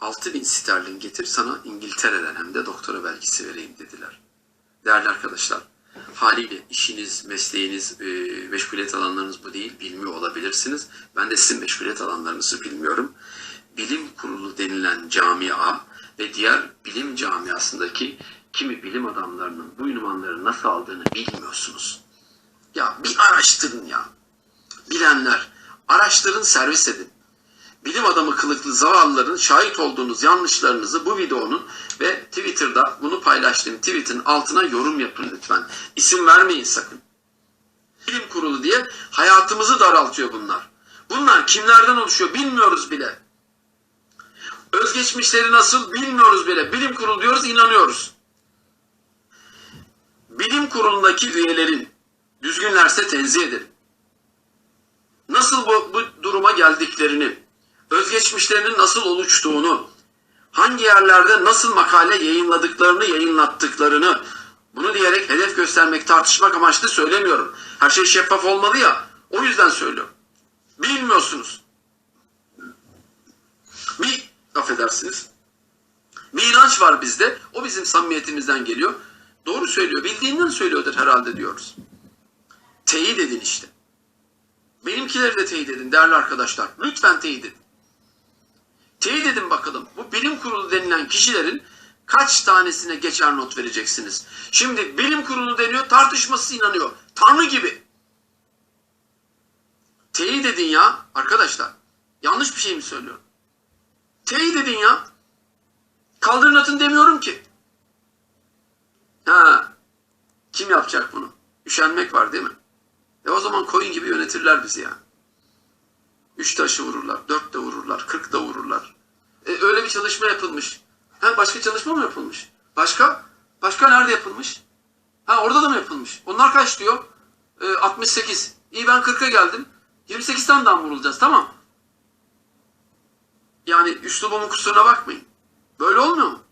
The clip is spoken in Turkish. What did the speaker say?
6000 sterlin getir sana İngiltere'den hem de doktora belgesi vereyim dediler. Değerli arkadaşlar, haliyle işiniz, mesleğiniz, e, meşguliyet alanlarınız bu değil, bilmiyor olabilirsiniz. Ben de sizin meşguliyet alanlarınızı bilmiyorum. Bilim kurulu denilen camia ve diğer bilim camiasındaki kimi bilim adamlarının bu ünvanları nasıl aldığını bilmiyorsunuz. Ya bir araştırın ya. Bilenler, araştırın, servis edin bilim adamı kılıklı zavallıların şahit olduğunuz yanlışlarınızı bu videonun ve Twitter'da bunu paylaştığım tweetin altına yorum yapın lütfen. İsim vermeyin sakın. Bilim kurulu diye hayatımızı daraltıyor bunlar. Bunlar kimlerden oluşuyor bilmiyoruz bile. Özgeçmişleri nasıl bilmiyoruz bile. Bilim kurulu diyoruz inanıyoruz. Bilim kurulundaki üyelerin düzgünlerse tenzih ederim nasıl bu, bu duruma geldiklerini, özgeçmişlerinin nasıl oluştuğunu, hangi yerlerde nasıl makale yayınladıklarını, yayınlattıklarını, bunu diyerek hedef göstermek, tartışmak amaçlı söylemiyorum. Her şey şeffaf olmalı ya, o yüzden söylüyorum. Bilmiyorsunuz. Bir, affedersiniz, bir inanç var bizde, o bizim samimiyetimizden geliyor. Doğru söylüyor, bildiğinden söylüyordur herhalde diyoruz. Teyit edin işte. Benimkileri de teyit edin değerli arkadaşlar. Lütfen teyit edin. Teyit edin bakalım. Bu bilim kurulu denilen kişilerin kaç tanesine geçer not vereceksiniz? Şimdi bilim kurulu deniyor, tartışması inanıyor. Tanrı gibi. Teyit edin ya arkadaşlar. Yanlış bir şey mi söylüyorum? Teyit edin ya. Kaldırın atın demiyorum ki. Ha, kim yapacak bunu? Üşenmek var değil mi? E o zaman koyun gibi yönetirler bizi ya. Üç taşı vururlar, dört de vururlar, kırk da vururlar. E öyle bir çalışma yapılmış. Ha başka çalışma mı yapılmış? Başka? Başka nerede yapılmış? Ha orada da mı yapılmış? Onlar kaç diyor? E, 68. İyi ben 40'a geldim. 28 tane daha vurulacağız tamam. Yani üslubumun kusuruna bakmayın. Böyle olmuyor mu?